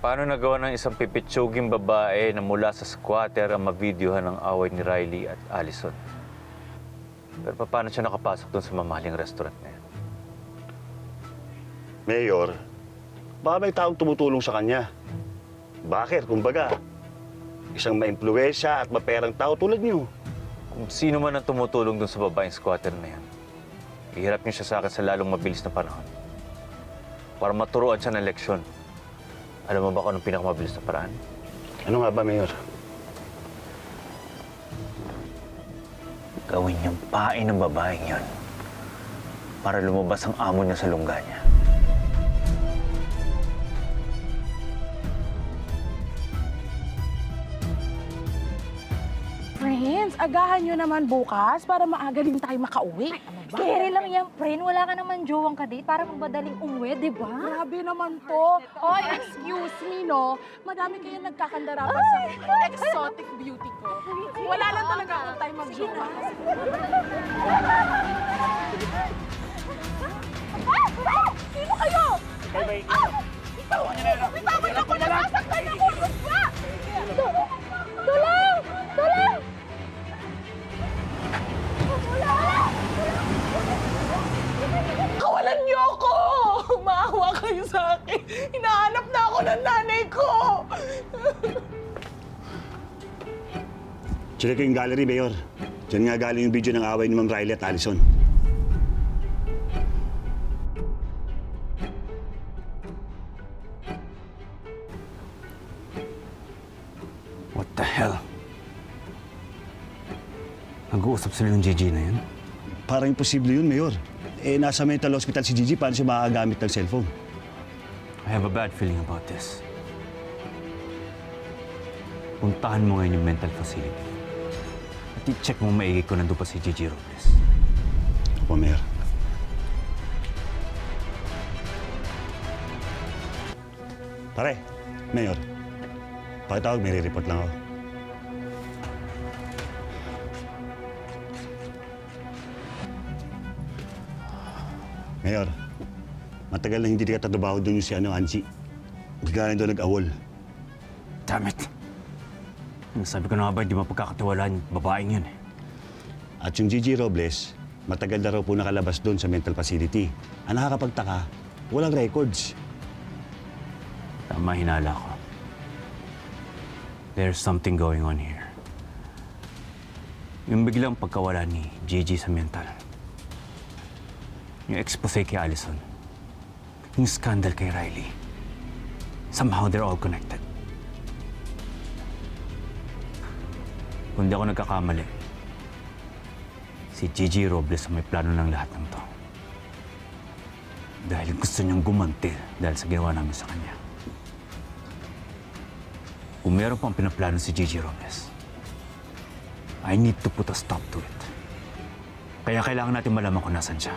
Paano nagawa ng isang pipitsuging babae na mula sa squatter ang mavideohan ng away ni Riley at Allison? Pero pa- paano siya nakapasok doon sa mamahaling restaurant na yan? Mayor, baka may taong tumutulong sa kanya. Bakit? Kumbaga, isang maimpluwensya at maperang tao tulad niyo. Kung sino man ang tumutulong doon sa babaeng squatter na yan, ihirap niyo siya sa akin sa lalong mabilis na panahon. Para maturuan siya ng leksyon. Alam mo ba kung anong pinakamabilis na paraan? Ano nga ba, Mayor? Gawin niyang pain ng babaeng yon para lumabas ang amo niya sa lungga niya. Friends, agahan nyo naman bukas para maaga din tayo makauwi. Kere lang yan, friend. Wala ka naman jowang ka date para magbadaling umuwi, di ba? Grabe naman to. Hoy, excuse me, no? Madami kayo nagkakandara pa sa exotic beauty ko. Wala lang talaga akong time mag-jowa. Sino kayo? Ah! Bitawan niyo! Sa akin! Hinahanap na ako ng nanay ko! Check ko yung gallery, Mayor. Diyan nga galing yung video ng away ni Ma'am Riley at Allison. What the hell? Nag-uusap sila ng Gigi na yun? Parang imposible yun, Mayor. Eh, nasa mental hospital si Gigi, paano siya makakagamit ng cellphone? I have a bad feeling about this. Puntahan mo ngayon yung mental facility. At i-check mo maigi kung nandun pa si Gigi Robles. Opo, Mayor. Pare, Mayor. Pakitawag, may re-report lang ako. Mayor, matagal na hindi nakatatrabaho doon yung si ano, Ansi. Bigla na doon nag-awol. Damn it! Sabi ko na nga ba, hindi mapagkakatiwalaan yung babaeng yun eh. At yung Gigi Robles, matagal na raw po nakalabas doon sa mental facility. Ang nakakapagtaka, walang records. Tama hinala ko. There's something going on here. Yung biglang pagkawala ni Gigi sa mental. Yung expose kay Allison. Yung scandal kay Riley. Somehow they're all connected. Kung di ako nagkakamali, si Gigi Robles ang may plano ng lahat ng to. Dahil gusto niyang gumanti dahil sa ginawa namin sa kanya. Kung meron pang pinaplano si Gigi Robles, I need to put a stop to it. Kaya kailangan natin malaman kung nasan siya.